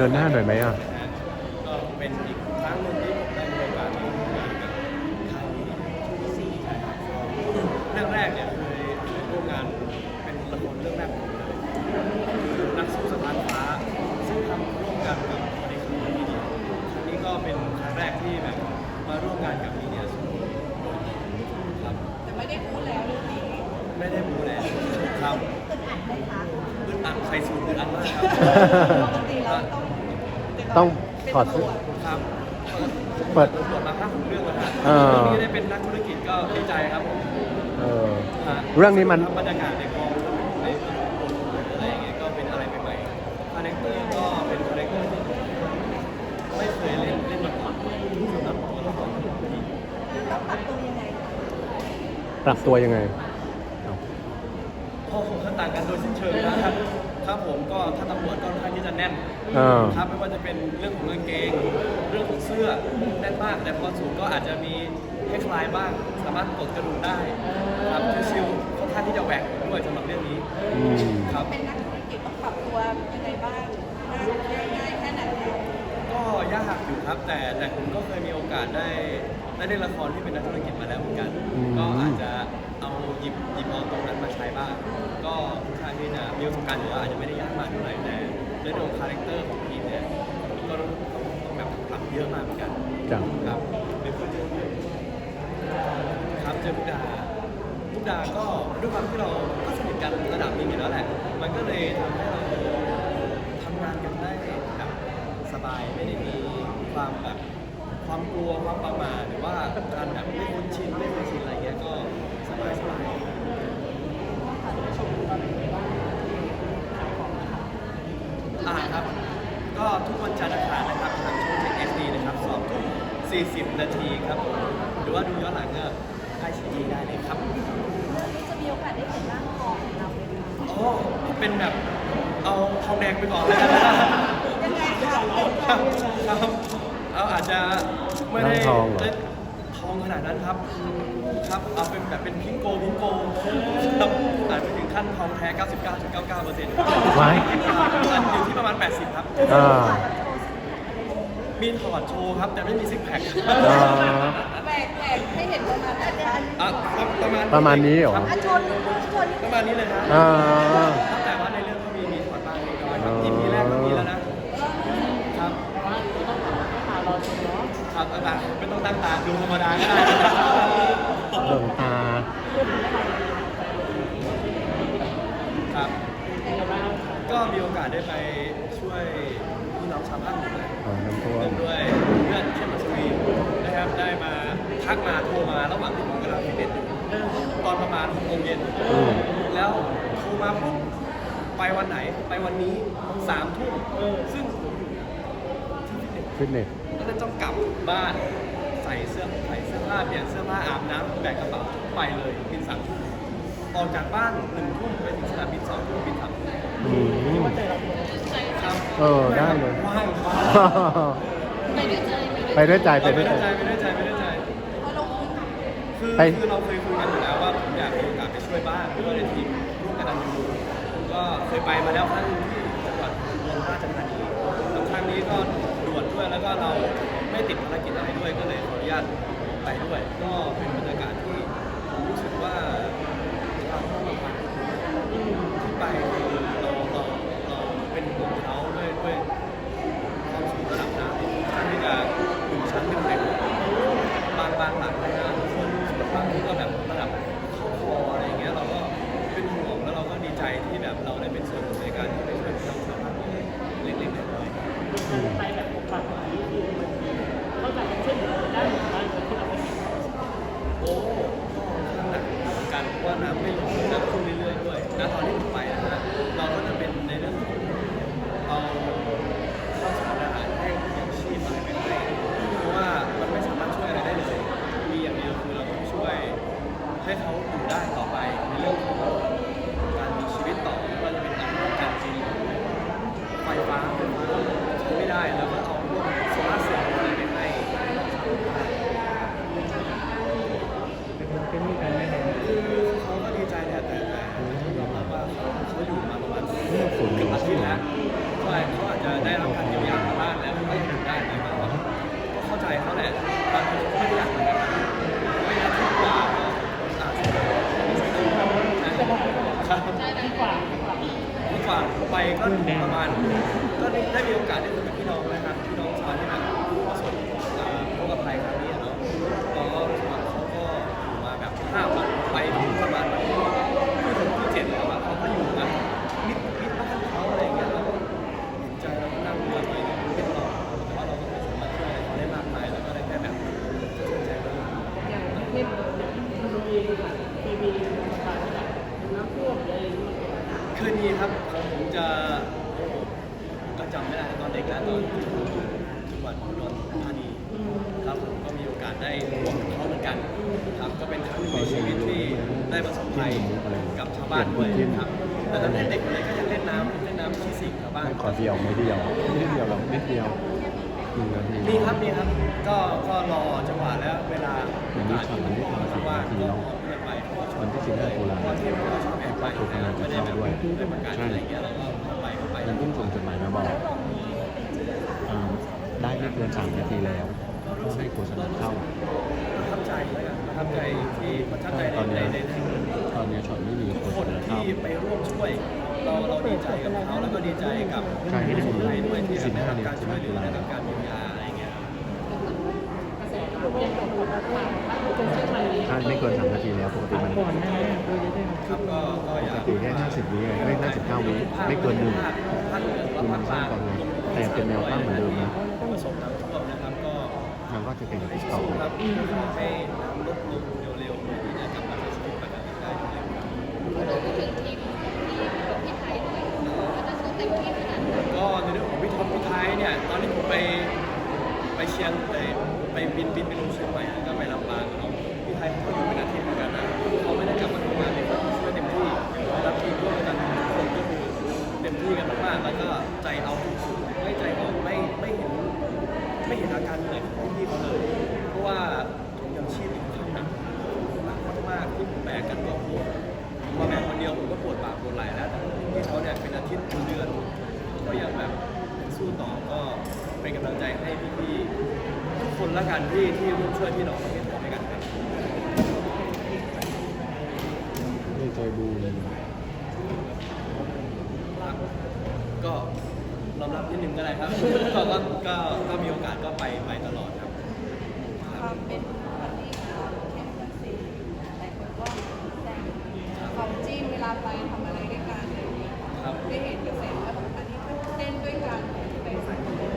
เดินหน้าหน่อยไหมอะนะฮะก็เป็นอีกครั้งหนึ่งที่ผมได้มีโอกาสมาร่วมงานกับค่ายนี้ช่วงที่สี่ใช่ครับเรื่องแรกเนี่ยเคยเคยร่วมงานเป็นละครเรื่องแรกของผมเลยคือนักสู้สถานฟ้าซึ่งทำร่วมกันกับคนในคืนมีเดียครั้งนี้ก็เป็นครั้งแรกที่แบบมาร่วมงานกับมีเดียสูโดยตรงครับ แต่ไม่ได้พูดแล้วเรื่องนี้ ไม่ได้บูแล้วครับอึดอัดไหมคะอึดอัดใครสูดอึดอัดมากครับปกติเราต้องต้องถอดเสื้อครับเปิดตรวจมาห้าหกเรื่องแล้วฮะเออเรื่องนี้ได้เป็นนักธุรกิจก็ดีใจครับผมเออ ฮะเรื่องนี้มัน บรรยากาศในกองในบทอะไรอย่างเงี้ยก็เป็นอะไรใหม่ๆคาแรคเตอร์ก็เป็นคาแรคเตอร์ที่ผมไม่เคยเล่นเล่นมาก่อนสำหรับตัวละครนี้ต้องปรับตัวยังไงคะปรับตัวยังไง พ่อผมก็ต่างกันโดยสิ้นเชิงนะครับครับผมก็ถ้าตำรวจก็ค่อนข้างที่จะแน่นเออครับไม่ว่าจะเป็นเรื่องของกางเกง เรื่องของเสื้อแน่นมากแต่พอสูงก็อาจจะมีให้คลายบ้าง สามารถกดกระดุมได้ครับชิวๆค่อนข้างที่จะแหวกด้วยสำหรับเรื่องนี้อืมครับ เป็นนักธุรกิจต้องปรับตัวยังไงบ้างง่ายง่ายแค่ไหนก็ยากอยู่ครับแต่แต่ผมก็เคยมีโอกาสได้ได้เล่นละครที่เป็นนักธุรกิจมาแล้วเหมือนกันอืมก็อาจจะเอา หยิบหยิบเอาตรงนั้นมาใช้บ้าง ก็ค่อนข้างที่จะมีประสบการณ์อยู่ว่าอาจจะไม่ได้ยากมากเท่าไหร่แต่ในเรื่องของคาแรคเตอร์ของทีมเนี่ยก็ต้องต้องต้องแบบปรับเยอะมากเหมือนกันจ้ะ ครับหรือคนเจอครับเจอพุกดาพุกดาก็ด้วยความที่เราก็สนิทกันระดับหนึงอยู่แล้วแหละ มันก็เลยทำให้เราทำงานกันได้แบบสบายไม่ได้มีความแบบความกลัวความประมาทหรือว่าการแบบไม่คุ้นชินไม่เคยชินอะไร อ่าครับ ก็ทุกวันจันทร์อังคารนะครับทางช่องเจ็ดเอสดีนะครับสองทุ่มสี่สิบนาทีครับผมหรือว่าดูย้อนหลังก็ไอชีดีได้เลยครับ จะมีโอกาสได้เห็นร่างทองของเราไหมคะอ๋อเป็นแบบเอาทองแดงไปก่อนแล้วกันนะยังไงคะครับครับเอาอาจจะไม่ได้ ร่างทองเหรอได้ทอ งขนาดนั้นครับครับเอาเป็นแบบเป็นพิงโกพิงโกครับอาจจะถึงขั้นทองแท้ 99.99เปอร์เซ็นต์ไว้อยู่ที่ประมาณ 80 ครับ อ่า มีถอดโชว์ครับ แต่ไม่มีซิกแพคอ่า แหวกแหวกให้เห็นประมาณนั้นนะคะอะประมาณประมาณนี้เหรอ คบอะชนชน ประมาณนี้เลยครับอ่า แต่ว่าในเรื่องก็มีมีถอดบ้างเล็กน้อยครับ อ๋อ EP แรกก็มีแล้วนะ ครับครับอาจารย์ไม่ ต้องตั้งตาดูธรรมดาก็ได้ดวงตาครับ ก็มีโอกาสได้ไปช่วยพี่น้องชาวภาคเหนือของน้ำท่วมร่วมด้วยเพื่อนเช่นมัสวีนะครับได้มาทักมาโทรมาระหว่างที่ผมกำลังฟิตเนสอยู่ตอนประมาณ6โมงเย็นอืมแล้วโทรมาปุ๊บไปวันไหนไปวันนี้สามทุ่มซึ่งผมอยู่ที่ฟิตเนสฟิตเนสก็เลยต้องกลับบ้านใส่เสื้อใส่เสื้อผ้าเปลี่ยนเสื้อผ้าอาบน้ำแบกกระเป๋าไปเลยบินสามทุ่มออกจากบ้านหนึ่งทุ่มไปถึงสนามบินสองทุ่มบินสามทุ่มอืม ครับเออได้เลย ว่างว่างไปด้วยใจไปไปด้วยด้วยใจใจไปด้วยใจไปด้วยใจ พอลงคือไปคือเราเคยคุยกันอยู่แล้วว่าผมอยากมีโอกาสไปช่วยบ้านหรือว่าในทีมร่วมกันดันยูผมก็เคยไปมาแล้วครั้งหนึงที่จังหวัดอุบลราชธานีแล้วครั้งนี้ก็ด่วนด้วยแล้วก็เรา ไม่ติดภารกิจอะไรด้วยก็เลยขออนุญาตไปด้วย ก็เป็นบรรยากาศที่ผมรู้สึกว่าเราต้องระวังที่ไปคือเราเราเราเป็นห่วงเขาด้วยด้วยความสูงระดับน้ำที่ค่อนข้างที่จะถึงชั้นเป็นเต็มบางบางหลังนะคนบางที่ก็แบบระดับเข้าคออะไรอย่างเงี้ยเราก็เป็นห่วงแล้วเราก็ดีใจที่แบบเราได้เป็นส่วนหนึ่งในการที่ไปช่วยพี่น้องชาวบ้านเล็กๆน้อยอืม ไปแบบปกปักแบบนี้คือมันเข้าใจกันช่วยเหลือได้เหมือนบ้านคนที่เราไม่เห็น ๆโอ้ก็หนักเหมือนกันเพราะว่าน้ำไม่ลงน้ำขึ้นเรื่อยๆด้วยณตอนที่ผมไปนะฮะเราก็จะเป็นในเรื่องของเอาข้าวสารอาหารแห้งยังชีพอะไรไปให้เพราะว่ามันไม่สามารถช่วยอะไรได้เลย มีอย่างเดียวคือเราต้องช่วยให้เขาอยู่ได้ต่อไปในเรื่องของการมีชีวิตต่อไม่ว่าจะเป็นอาหารการกิน ไฟฟ้าไฟฟ้าใช้ไม่ได้แล้วก็เอาพวกโซลาร์เซลล์อะไรไปให้คือเขาก็ดีใจแหละแต่แต่ต้องยอมรับว่าเขาเขาอยู่มาประมาณเกือบอาทิตย์แล้วใช่เขาอาจจะได้รับการเยียวยา ก็ประมาณก็ได้ได้มีโอกาสได้คุยกับพี่น้องนะครั ภัยกับชาวบ้านด้วยครับ แต่ตอนเด็กๆเลยก็ยังเล่นน้ำเล่นน้ำที่สิ่งชาวบ้านขอเดียวไม่เดียวนิดเดียวหรอกนิดเดียวหนึ่งนาทีมีครับมีครับก็ก็รอจังหวะแล้วเวลาโอกาสที่ผมว่างก็เพื่อนไปเพราะว่าชวันที่สิบห้าตุลาเพราะที่เราชอบแอบไปอยู่แล้วไม่ได้แบบไม่ประกาศอะไรเงี้ยเราก็เข้าไปเข้าไปมันเพิ่งส่งจดหมายมาบอกอ่าได้ไม่เกินสามนาทีแล้วต้องให้โฆษณาเข้าประทับใจแล้วกันประทับใจที่ประทับใจตอนในเนี้ยในในต อนเนี้ยช็อตไม่มีทุกโฆคษนณาเข้าที่ไปร่วมช่วย เราเราดีใจกับเขาแล้วก็ดีใจกับใช่ผู้สูงวัยด้วยที่สิบได้ห้ารับเนี่ยการช่วยเหลือได้รับการเยียวยาอะไรเงี้ยกระแสที่ผมยังบอกว่าผ่านถ้าเป็นเชียงใหม่ถ้าไม่เกินสามนาทีแล้วปกติมันก่อนนะโดยจะได้ครับก็ก็อปยากติแค่ห้าสิบวิไม่ห้าสิบเก้าวิไม่เกินหนึ่งท่านเหนือคือมันสั้นกว่าเลยแต่เป็นแนวตั้งเหมือนเดิมนะประสบน้ำท่วมนะครับก็มันก็จะเป็นติ๊กต็อกสู้ ไม่เห็นอาการเหนื่อยของพี่เขาเลย เพราะว่าถุงยังชีพอีกข้างหนักมากๆที่ผมแบกกันก็โอ้โหมาแบกคนเดียวผมก็ปวดปากปวดไหล่แล้วแต่พี่เขาเนี่ยเป็นอาทิตย์เป็นเดือนก็ยังแบบสู้ต่อก็เป็นกำลังใจให้พี่ๆทุกคนละกันที่ที่ร่วมช่วยพี่น้องประเทศไทยด้วยกันครับไม่ใจบูเลยก็ รอมรับนิดนึงก็ได้ครับ ก็ก็ก็ก็มีโอกาสก็ไปไปตลอดครับ ความเป็นวันนี้ความเข้มข้นสีหลายคนก็แต่งความจิ้นเวลาไปทำอะไรด้วยกันอะไรอย่างเงี้ยครับ ได้เห็นกระแสว่าแบบอันนี้เต้นด้วยกันไปใส่กันเลย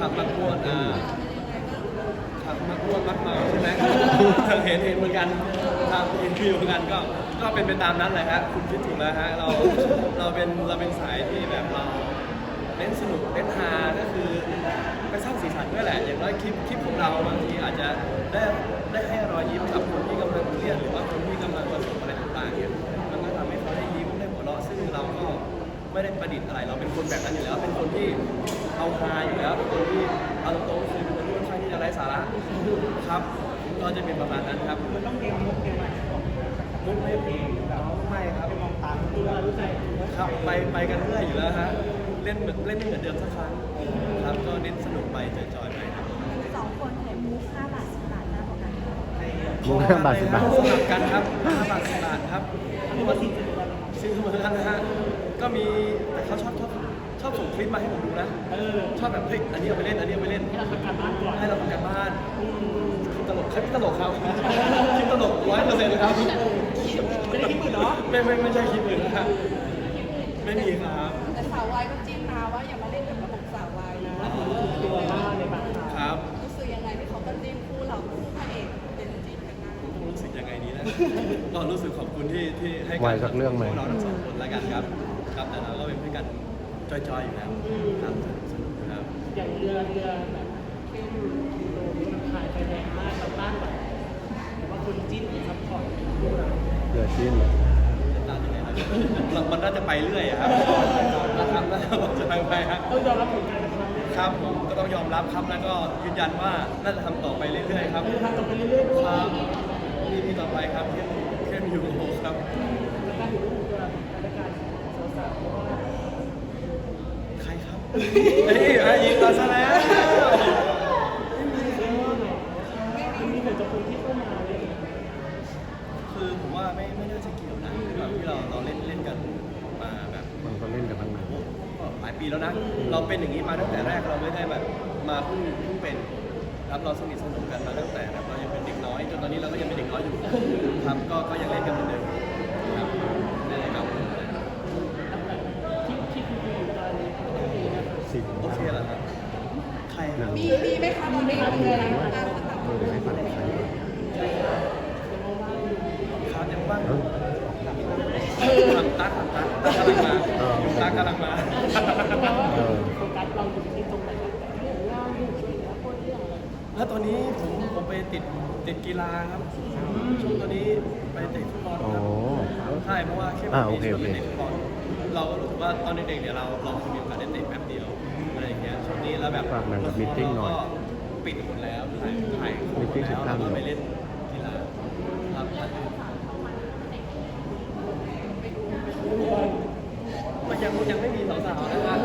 ผักมักม้วนอ่าเป็นยังไงบ้างผักมักม้วนมักเมาใช่ไหมเห็นเห็นเหมือนกันทางอินฟิวเหมือนกันก็ก็เป็นไปตามนั้นเลยฮะคุณคิดถูกแล้วฮะเราเราเป็นเราเป็นสายที่แบบเรา เล่นสนุกเล่นฮาก็คือไปสร้างสีสันด้วยแหละอย่างน้อยคลิปคลิปของเราบางทีอาจจะได้ได้ให้รอยยิ้มกับคนที่กำลังเครียดหรือว่าคนที่กำลังประสบอะไรต่างๆเนี่ยมันก็ทำให้เขาได้ยิ้มได้หัวเราะซึ่งเราก็ไม่ได้ประดิษฐ์อะไร เราเป็นคนแบบนั้นอยู่แล้ว เป็นคนที่เอาฮาอยู่แล้วเป็นคนที่เอาตรงๆคือเป็นคนที่ค่อนข้างที่จะไร้สาระครับก็จะเป็นประมาณนั้นครับมันต้องเก่งมุกเก่งอะไรของมุกไม่แบบไม่ครับมองตามดูแลรู้ใจครับไปไปกันเรื่อยอยู่แล้วฮะ เล่นเหมือนเล่นไม่เหมือนเดิมสักครั้งครับก็เน้นสนุกไปจอยๆไปครับสองคนเห็นมุกห้าบาทสิบบาทนะของกันมุกห้าบาทสิบบาทสลับกันครับห้าบาทสิบบาทครับซึ่งเหมือนกันนะฮะก็มีแต่เขาชอบชอบชอบส่งคลิปมาให้ผมดูนะเออชอบแบบเฮ้ยอันนี้เอาไปเล่นอันนี้เอาไปเล่นให้เราทำการบ้านก่อนให้เราทำกันบ้านคลิปตลกคลิปตลกครับคลิปตลกร้อยเปอร์เซ็นต์ครับไม่ได้คิดอื่นเนาะไม่ไม่ไม่ใช่คลิปอื่นนะครับไม่มีครับ แต่สาววายก็จิ้นมาว่าอย่ามาเล่นกับระบบสาววายนะตัวบ้านในบางครั้งครับรู้สึกยังไงที่เขาก็จิ้นคู่เราคู่พระเอกเป็นจิ้นกันนะรู้สึกยังไงดีนะ ก็รู้สึกขอบคุณที่ที่ให้ไว้สักเรื่องไหม พวเราทั้งสองคนแล้วกันครับ ครับแต่เราก็เป็นเพื่อนกันจอยๆอยู่แล้วครับสนุกอยู่แล้ว อย่างเรือเรือแบบเข้มโดนี่มันขายไปแรงมากเราต้านไหวแต่ว่าคนจิ้นหรือซัพพอร์ตคู่เรา เดือดชิ้นจะตา มยังไงล่ะเรามันน่าจะไปเรื่อยอะครับนะครับแล้วเราจะไปไปครับต้องยอมรับผลงานนะครับครับผมก็ต้องยอมรับครับแล้วก็ยืนยันว่าน่าจะทำต่อไปเรื่อยๆครับคือทำต่อไปเรื่อยๆด้วยครับมีพี่ต่อไปครับเข้มเข้มอยู่ครับและการอยู่ร่วมกันและการสาวๆเพราะว่าใครครับเฮ้ยอะยิงมาซะแล้ว มันมีแต่คนที่เข้ามาเลย คือผมว่าไม่ไม่น่าจะเกี่ยวนะแบบที่เราเราเล่นเล่นกันมาแบบ มันก็เล่นกันทั้งนั้น โอ้าย ปีแล้วนะ เราเป็นอย่างนี้มาตั้งแต่แรกเราไม่ได้แบบมาเพิ่งเพิ่งเป็นครับเราสนิทสนมกันมาตั้งแต่แบบเรายังเป็นเด็กน้อยจนตอนนี้เราก็ยังเป็นเด็กน้อยอยู่ครับก็ก็ยังเล่นกันเหมือนเดิมครับนั่นแหละครับที่ที่คุยอยู่ตอนนี้โอเคนะครับสิบโอเคเหรอครับใครครับ มีมีไหมคะตอนนี้มีอะไรบ้างคะ เออเดี๋ยวให้ฟังใคร ครับยังว่างอยู่ทำตาทำตาตากำลังมาอยู่ตากำลังมา เออ โฟกัสเราอยู่ที่ตรงไหนครับเรื่องงานเรื่องช่วยเหลือคนเรื่องอะไร แล้วตอนนี้ผมผมไปติดติดกีฬาครับช่วงตอนนี้ไปเตะฟุตบอลโอ้ครับใช่เพราะว่าแค่อ่าโอเคโอเคไปเตะฟุตบอลเราก็รู้สึกว่าตอนเด็กๆเนี่ยเราเราเคยมีโอกาสได้เตะแป๊บเดียวอะไรอย่างเงี้ยช่วงนี้แล้วแบบฝากหนังกับ meeting หน่อยก็ปิดหมดแล้วถ่ายถ่ายหมด meeting แล้ว19เราก็ไปเล่นกีฬาครับมันยังยังไม่มีสาวๆนะครับ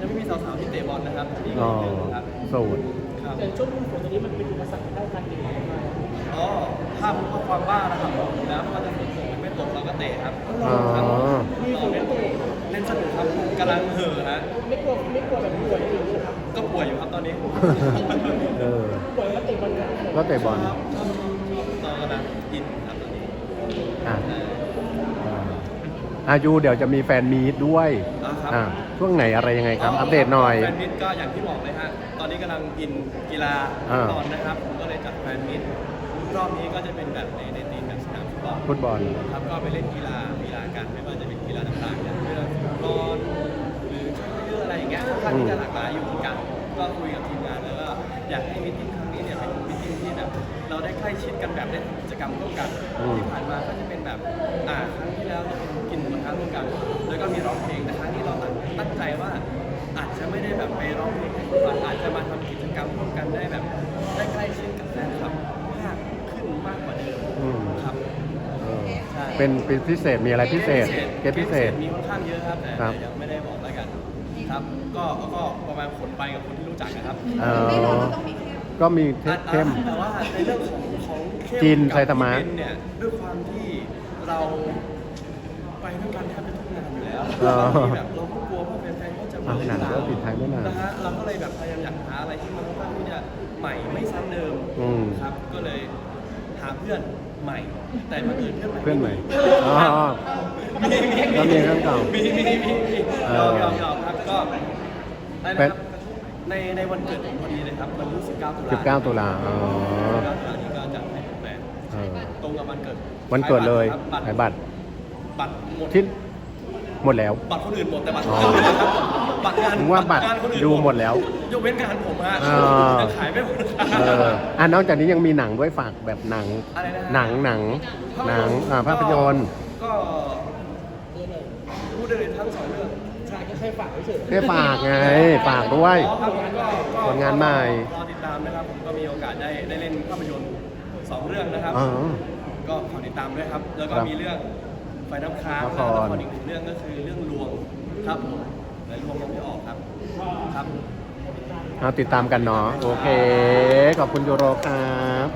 ยังไม่มีสาวๆที่เตะบอลนะครับนี่ก็อ๋อเยอะครับโสด ครับแต่ช่วงฝนตอนนี้มันเป็นอุปสรรคในด้านการเตะบอลมากอ๋อถ้าเพราะความบ้านะครับแล้วไม่ว่าจะฝนตกหรือไม่ตกเราก็เตะครับอ๋อครับเราเล่นเล่นสนุกครับกำลังเห่อฮะไม่กลัวไม่กลัวแบบป่วยอยู่นะครับก็ป่วยอยู่ครับตอนนี้เออ ป่วยก็เตะบอลกันก็เตะบอลครับเรากำลังอินครับตอนนี้อะเอออ่าอายุเดี๋ยวจะมีแฟนมีตด้วย อ่าครับอ่าช่วงไหนอะไรยังไงครับ อัปเดตหน่อย แฟนมิตก็อย่างที่บอกเลยฮะ ตอนนี้กำลังอินกีฬาอ่าตอนนะครับ ผมก็เลยจัดแฟนมิตรอบนี้ก็จะเป็นแบบในในทีมแบบสนามฟุตบอล ฟุตบอล ครับก็ไปเล่นกีฬากีฬากันไม่ว่าจะเป็นกีฬาต่างๆอย่างเรื่องฟุตบอลหรือชักเรืออะไรอย่างเงี้ยค่อนข้างที่จะหลากหลายอยู่เหมือนกัน ก็คุยกับทีมงานแล้วก็อยากให้มิ팅ค เราได้ใกล้ชิดกันแบบได้ทำกิจกรรมร่วมกันอืม ที่ผ่านมาก็จะเป็นแบบอ่าครั้งที่แล้วเนี่ยเป็นกินหมูกระทะร่วมกัน แล้วก็มีร้องเพลงแต่ครั้งนี้เราตั้งใจว่าอาจจะไม่ได้แบบไปร้องเพลงให้ฟังอาจจะมาทำกิจกรรมร่วมกันได้แบบ ได้ใกล้ชิดกับแฟนคลับมากขึ้นมากกว่าเดิมอืม ครับ เออใช่เป็นเป็นพิเศษมีอะไรพิเศษเกตพิเศษ มีค่อนข้างเยอะครับแต่ครับ แต่ยังไม่ได้บอกแล้วกัน ครับ ก็ก็ประมาณขนไปกับคนที่รู้จักนะครับ เออแน่นอนว่าต้องมีเข้ม ก็มีเทปเข้ม แต่ว่าในเรื่องของของเข้มจินกับไซตามะพี่เบนเนี่ยด้วยความที่เราไปด้วยกันแทบจะทุกงานอยู่แล้วอ๋อ บางทีแบบเราก็กลัวว่าแฟนๆเขาจะอะหนังก็ปิดท้ายไม่นาน นะฮะเราก็เลยแบบพยายามอยากหาอะไรที่มันค่อนข้างที่จะใหม่ไม่ซ้ำเดิมอืม ครับ ก็เลยหาเพื่อนใหม่ แต่บังเอิญเพื่อนใหม่ เพื่อนใหม่อ๋อก็มีเรื่องเก่ามีมีมีมีเอหยออกหยอกหยอกครับก็ได้นะครับ ในในวันเกิดผมพอดีเลยครับวันที่19ตุลา19ตุลาอ๋อ 19ตุลานี้ก็จัดให้แฟนเออๆตรงกับวันเกิดวันเกิดเลยครับบัตรขายบัตรบัตรหมดที่หมดแล้ว บัตรคนอื่นหมดแต่บัตรอ๋อผมไม่หมดครับบัตรงานผมว่าบัตรงานคนอื่นดูหมดแล้วยกเว้นงานผมฮะอ่า ยังขายไม่หมดเอออะนอกจากนี้ยังมีหนังด้วยฝากแบบหนัง อะไรนะฮะหนังหนังหนังอ่าภาพยนตร์ก็พูดได้เลยทั้งสองเรื่องใช่ก็ แค่ฝากเฉยแค่ฝากไง ฝากด้วยอ๋อครับผมก็ก็ผลงานใหม่รอติดตามนะครับผมก็มีโอกาสได้ได้เล่นภาพยนตร์สองเรื่องนะครับ อ๋อก็ขอติดตามด้วยครับ แล้วก็ครับมีเรื่องไฟน้ำค้างละแล้วครก็อีกหนึ่งเรื่องก็คือเรื่องลวงครับผมและลวงยังไม่ออกครับครับ เอาติดตามกันเนาะ โอเค ขอบคุณยูโรครับ